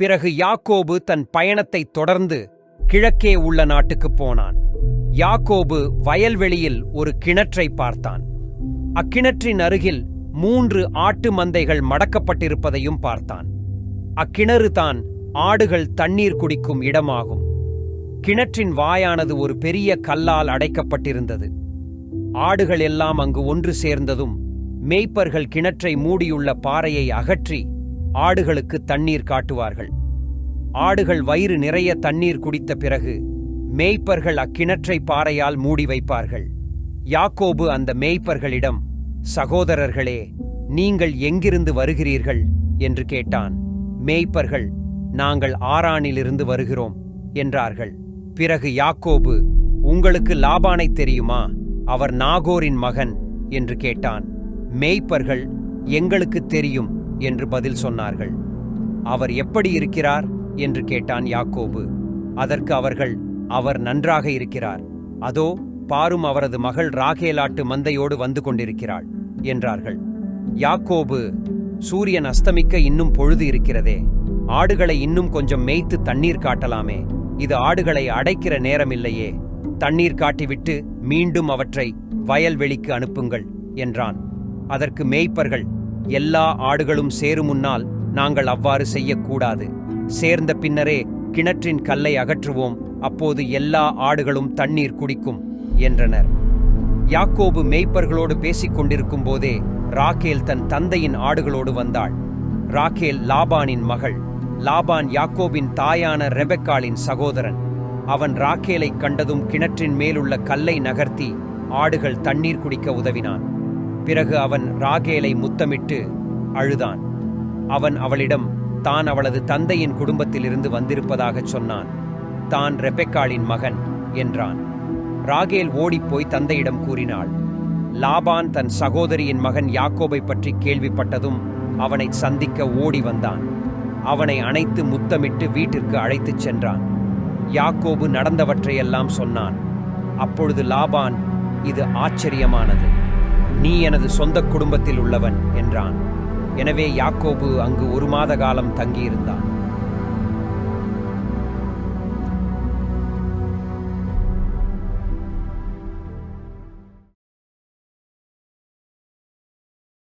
பிறகு யாக்கோபு தன் பயணத்தை தொடர்ந்து கிழக்கே உள்ள நாட்டுக்குப் போனான். யாக்கோபு வயல்வெளியில் ஒரு கிணற்றை பார்த்தான். அக்கிணற்றின் அருகில் மூன்று ஆட்டு மந்தைகள் மடக்கப்பட்டிருப்பதையும் பார்த்தான். அக்கிணறு தான் ஆடுகள் தண்ணீர் குடிக்கும் இடமாகும். கிணற்றின் வாயானது ஒரு பெரிய கல்லால் அடைக்கப்பட்டிருந்தது. ஆடுகள் எல்லாம் அங்கு ஒன்று சேர்ந்ததும் மேய்ப்பர்கள் கிணற்றை மூடியுள்ள பாறையை அகற்றி ஆடுகளுக்கு தண்ணீர் காட்டுவார்கள். ஆடுகள் வயிறு நிறைய தண்ணீர் குடித்த பிறகு மேய்ப்பர்கள் அக்கிணற்றை பாறையால் மூடி வைப்பார்கள். யாக்கோபு அந்த மேய்ப்பர்களிடம் சகோதரர்களே நீங்கள் எங்கிருந்து வருகிறீர்கள்? என்று கேட்டான். மேய்ப்பர்கள் நாங்கள் ஆரானிலிருந்து வருகிறோம் என்றார்கள். பிறகு யாக்கோபு உங்களுக்கு லாபானை தெரியுமா? அவர் நாகோரின் மகன் என்று கேட்டான். மேய்ப்பர்கள் எங்களுக்கு தெரியும். என்று பதில் சொன்னார்கள். அவர் எப்படி இருக்கிறார்? என்று கேட்டான் யாக்கோபு. அதற்கு அவர்கள் அவர் நன்றாக இருக்கிறார். அதோ பாரும் அவரது மகள் ராகேலாட்டு மந்தையோடு வந்து கொண்டிருக்கிறாள் என்றார்கள். யாக்கோபு சூரியன் அஸ்தமிக்க இன்னும் பொழுது இருக்கிறதே. ஆடுகளை இன்னும் கொஞ்சம் மேய்த்து தண்ணீர் காட்டலாமே. இது ஆடுகளை அடைக்கிற நேரமில்லையே. தண்ணீர் காட்டிவிட்டு மீண்டும் அவற்றை வயல்வெளிக்கு அனுப்புங்கள் என்றான். அதற்கு மேய்ப்பர்கள் எல்லா ஆடுகளும் சேரும் முன்னால் நாங்கள் அவ்வாறு செய்யக்கூடாது. சேர்ந்த பின்னரே கிணற்றின் கல்லை அகற்றுவோம். அப்போது எல்லா ஆடுகளும் தண்ணீர் குடிக்கும் என்றனர். யாக்கோபு மேய்ப்பர்களோடு பேசிக் கொண்டிருக்கும் போதே ராகேல் தன் தந்தையின் ஆடுகளோடு வந்தாள். ராகேல் லாபானின் மகள். லாபான் யாக்கோபின் தாயான ரெபெக்காளின் சகோதரன். அவன் ராக்கேலைக் கண்டதும் கிணற்றின் மேலுள்ள கல்லை நகர்த்தி ஆடுகள் தண்ணீர் குடிக்க உதவினான். பிறகு அவன் ராகேலை முத்தமிட்டு அழுதான். அவன் அவளிடம் தான் அவளது தந்தையின் குடும்பத்திலிருந்து வந்திருப்பதாகச் சொன்னான். தான் ரெபெக்காளின் மகன் என்றான். ராகேல் ஓடிப்போய் தந்தையிடம் கூறினாள். லாபான் தன் சகோதரியின் மகன் யாக்கோபை பற்றி கேள்விப்பட்டதும் அவனை சந்திக்க ஓடி வந்தான். அவனை அணைத்து முத்தமிட்டு வீட்டிற்கு அழைத்துச் சென்றான். யாக்கோபு நடந்தவற்றையெல்லாம் சொன்னான். அப்பொழுது லாபான் இது ஆச்சரியமானது. நீ எனது சொந்த குடும்பத்தில் உள்ளவன் என்றான். எனவே யாக்கோபு அங்கு ஒரு மாத காலம் தங்கியிருந்தான்.